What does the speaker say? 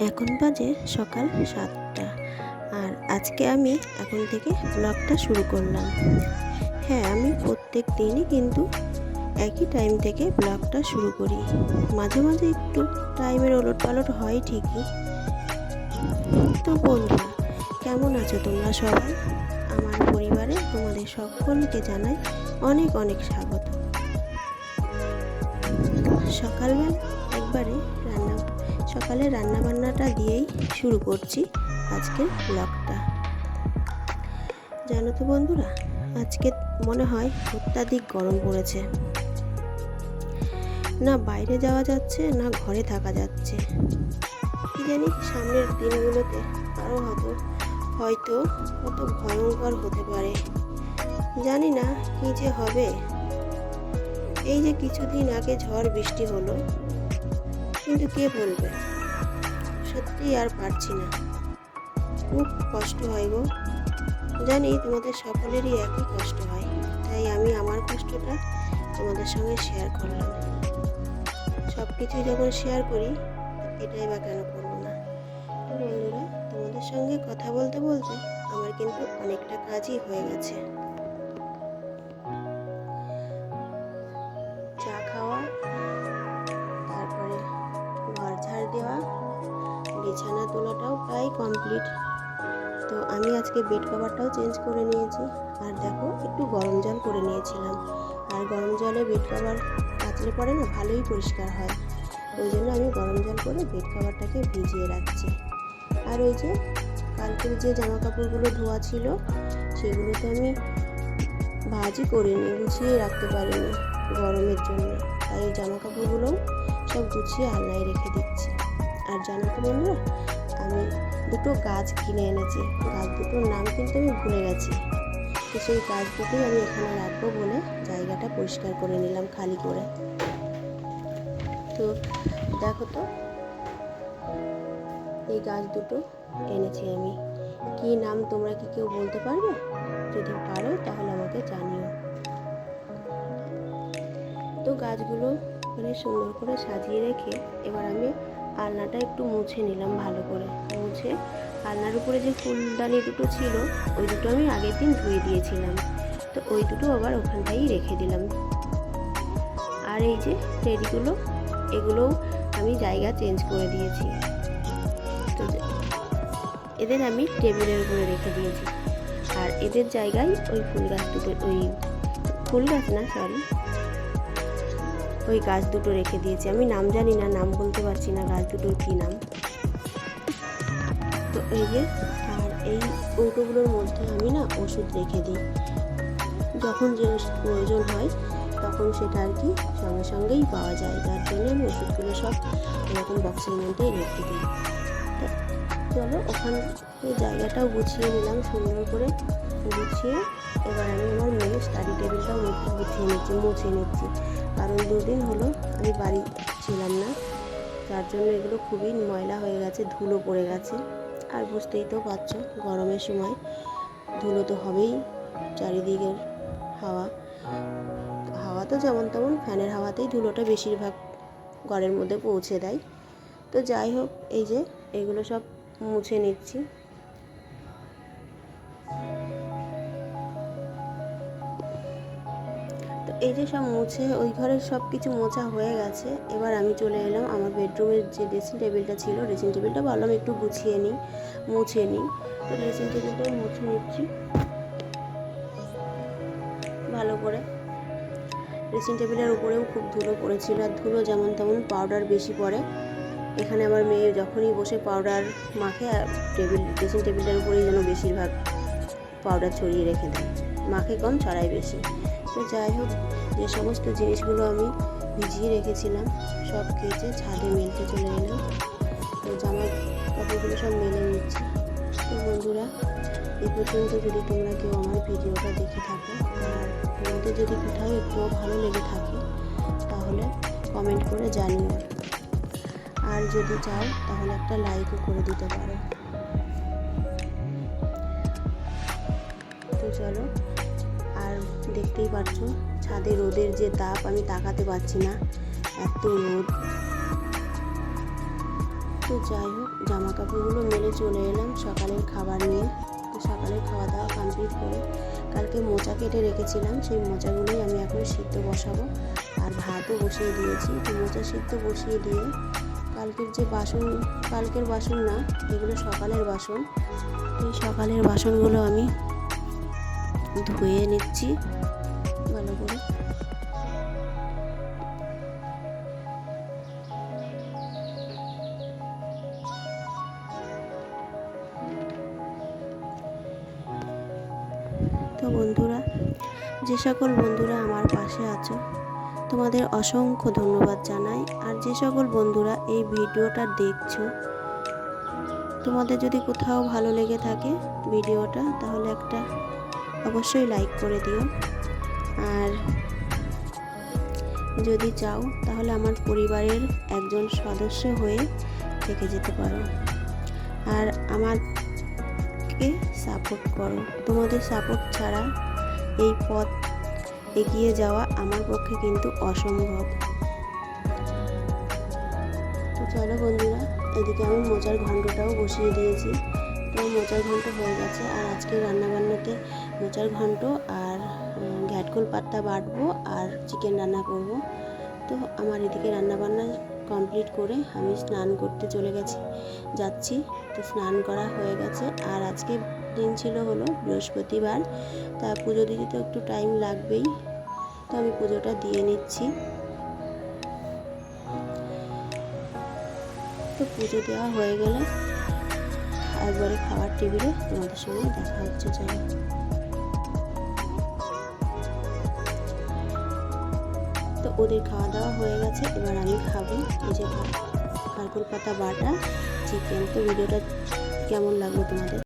এখন বাজে সকাল সাতটা। আর আজকে আমি এখন থেকে ব্লগটা শুরু করলাম। হ্যাঁ আমি প্রত্যেক দিনই কিন্তু একই টাইম থেকে ব্লগটা শুরু করি। মাঝে মাঝে একটু টাইমের ওলট পালট হয় ঠিকই। তো বন্ধুরা, কেমন আছো তোমরা সবাই? আমার পরিবারে তোমাদের সকলকে জানাই অনেক অনেক স্বাগত। সকালবেলা একবারে সকালে রান্নাবান্নাটা দিয়েই শুরু করছি আজকের ব্লগটা। জানো তো বন্ধুরা, আজকে মনে হয় অত্যাধিক গরম পড়েছে। না বাইরে যাওয়া যাচ্ছে, না ঘরে থাকা যাচ্ছে। কি জানি সামনের দিনগুলোতে আরও হয়তো হয়তো কত ভয়ঙ্কর হতে পারে। জানি না কি যে হবে। এই যে কিছুদিন আগে ঝড় বৃষ্টি হলো, কিন্তু কে বলবে? সত্যি আর পারছি না। খুব কষ্ট হয় গো। জানি তোমাদের সকলেরই একই কষ্ট হয়, তাই আমি আমার কষ্টটা তোমাদের সঙ্গে শেয়ার করলাম। সব কিছু যখন শেয়ার করি, এটাই বা কেন করব না? বন্ধুরা, তোমাদের সঙ্গে কথা বলতে বলতে আমার কিন্তু অনেকটা কাজই হয়ে গেছে। প্রায় কমপ্লিট তো আমি আজকে বেড কভারটাও চেঞ্জ করে নিয়েছি। আর দেখো, একটু গরম জল করে নিয়েছিলাম। আর গরম জলে বেড কভার কাচলে পরে না ভালোই পরিষ্কার হয়। ওই জন্য আমি গরম জল করে বেড কভারটাকে ভিজিয়ে রাখছি। আর ওই যে, কালকের যে জামা কাপড়গুলো ধোয়া ছিল সেগুলো তো আমি ভাজই করিনি, গুছিয়ে রাখতে পারিনি গরমের জন্য। তাই জামা কাপড়গুলোও সব গুছিয়ে আলনায় রেখে দিচ্ছি। আর জানো তো বন্ধুরা আমি দুটো গাছ কিনে এনেছি। গাছ দুটোর নাম কিন্তু আমি ভুলে গেছি। তো সেই গাছ দুটোই আমি এখানে রাখব বলে জায়গাটা পরিষ্কার করে নিলাম খালি করে। তো দেখো তো, এই গাছ দুটো এনেছি আমি। কি নাম তোমরা কি কেউ বলতে পারবে? যদি পারো তাহলে আমাকে জানিও। তো গাছগুলো মানে সুন্দর করে সাজিয়ে রেখে এবার আমি আলনাটা একটু মুছে নিলাম ভালো করে। মুছে আলনার উপরে যে ফুলদানি দুটো ছিল, ওই দুটো আমি আগের দিন ধুয়ে দিয়েছিলাম। তো ওই দুটো আবার ওখানটাই রেখে দিলাম। আর এই যে টেডিগুলো এগুলোও আমি জায়গা চেঞ্জ করে দিয়েছি। তো এদের আমি টেবিলের উপরে রেখে দিয়েছি। আর এদের জায়গায় ওই ফুল গাছ দুটো, ওই ফুল গাছ না সরি ওই গাছ দুটো রেখে দিয়েছি। আমি নাম জানি না, নাম বলতে পারছি না গাছ দুটোর কী নাম। তো এই যে, আর এই কৌটোগুলোর মধ্যে আমি না ওষুধ রেখে দিই। যখন যে ওষুধ প্রয়োজন হয়, তখন সেটা আর কি সঙ্গে সঙ্গেই পাওয়া যায়। তার জন্য আমি ওষুধগুলো সব এরকম বক্সের মধ্যেই রেখে দিই। চলো, ওখানে জায়গাটাও গুছিয়ে নিলাম, সুন্দর করে গুছিয়ে। এবার আমি আমার মেয়ের স্টাডি টেবিলটাও গুছিয়ে নিচ্ছি, মুছে নিচ্ছি। কারণ দুদিন হলো আমি বাড়ি ছিলাম না, যার জন্য এগুলো খুবই ময়লা হয়ে গেছে, ধুলো পড়ে গেছে। আর বুঝতেই তো পারছ, গরমের সময় ধুলো তো হবেই, চারিদিকের হাওয়া। হাওয়া তো যেমন তেমন, ফ্যানের হাওয়াতেই ধুলোটা বেশিরভাগ ঘরের মধ্যে পৌঁছে দেয়। তো যাই হোক, এই যে এগুলো সব মুছে নিচ্ছি। তো এই যে সব মুছে, ওই ঘরের সব কিছু মোছা হয়ে গেছে। এবার আমি চলে এলাম আমার বেডরুমের যে ড্রেসিং টেবিলটা ছিল ড্রেসিং টেবিলটা ভাবলাম একটু গুছিয়ে নিই, মুছে নিই। তো ড্রেসিং টেবিলটাও মুছে নিচ্ছি। ভালো করে। ড্রেসিং টেবিলের উপরেও খুব ধুলো পড়েছিল, আর ধুলো যেমন তেমন পাউডার বেশি পড়ে। এখানে আমার মেয়ে যখনই বসে পাউডার মাখে, আর টেবিল ড্রেসিং টেবিলটার উপরেই যেন বেশিরভাগ পাউডার ছড়িয়ে রেখে দেয়। মাখে কম ছড়াই বেশি। তো যাই হোক, যে সমস্ত জিনিসগুলো আমি ভিজিয়ে রেখেছিলাম, সব কেচে ছাদে মেলতে চলে এলাম। তো জামা কাপড়গুলো সব মেলে নিচ্ছি। তো বন্ধুরা এই পর্যন্ত যদি তোমরা কেউ আমার ভিডিওটা দেখে থাকো, আর তোমাদের যদি কোথাও একটুও ভালো লেগে থাকে, তাহলে কমেন্ট করে জানিও। যদি চাও, তাহলে একটা লাইকও করে দিতে পারো। তো চলো, আর দেখতেই পাচ্ছ, ছাদে রোদের যে তাপ, আমি তাকাতে পারছি না, এত রোদ। তো যাই হোক জামা কাপড়গুলো মেলে চলে এলাম সকালের খাবার নিয়ে। তো সকালের খাওয়া দাওয়া কমপ্লিট করে কালকে মোচা কেটে রেখেছিলাম, সেই মোচাগুলোই আমি এখন সিদ্ধ বসাবো। আর ভাতও বসিয়ে দিয়েছি। তো মোচা সিদ্ধ বসিয়ে দিয়ে কালকের যে বাসন, কালকের বাসন না, এগুলো সকালের বাসন। এই সকালের বাসনগুলো আমি ধুয়ে নিচ্ছি ভালো করে। তো বন্ধুরা, যে সকল বন্ধুরা আমার পাশে আছো তোমাদের অসংখ্য ধন্যবাদ জানাই। আর যে সকল বন্ধুরা এই ভিডিওটা দেখছ, তোমাদের যদি কোথাও ভালো লেগে থাকে ভিডিওটা, তাহলে একটা অবশ্যই লাইক করে দিও। আর যদি চাও, তাহলে আমার পরিবারের একজন সদস্য হয়ে থেকে যেতে পারো। আর আমাকে সাপোর্ট করো। তোমাদের সাপোর্ট ছাড়া এই পথ এগিয়ে যাওয়া আমার পক্ষে কিন্তু অসম্ভব। তো চলো বন্ধুরা, এদিকে আমি মোচার ঘন্টটাও বসিয়ে দিয়েছি। তো মোচার ঘন্ট হয়ে গেছে আর আজকে রান্নাবান্নাতে মোচার ঘন্ট আর ঘ্যাটকোল পাত্তা বাটবো আর চিকেন রান্না করব। তো আমার এদিকে রান্নাবান্না কমপ্লিট করে আমি স্নান করতে চলে গেছি, যাচ্ছি। তো স্নান করা হয়ে গেছে আর আজকে দিন ছিল হলো বৃহস্পতিবার, তা পুজো দিতে তো একটু টাইম লাগবেই, তো আমি পুজোটা দিয়ে নিচ্ছি। তো পুজো দেওয়া হয়ে গেলে একবারে খাবার টেবিলে তোমাদের সঙ্গে দেখা হচ্ছে, চলো। তো ওদের খাওয়া দাওয়া হয়ে গেছে, এবার আমি খাব। এই যে কারকুল পাতা বাটা, চিকেন। তো ভিডিওটা কেমন লাগল তোমাদের?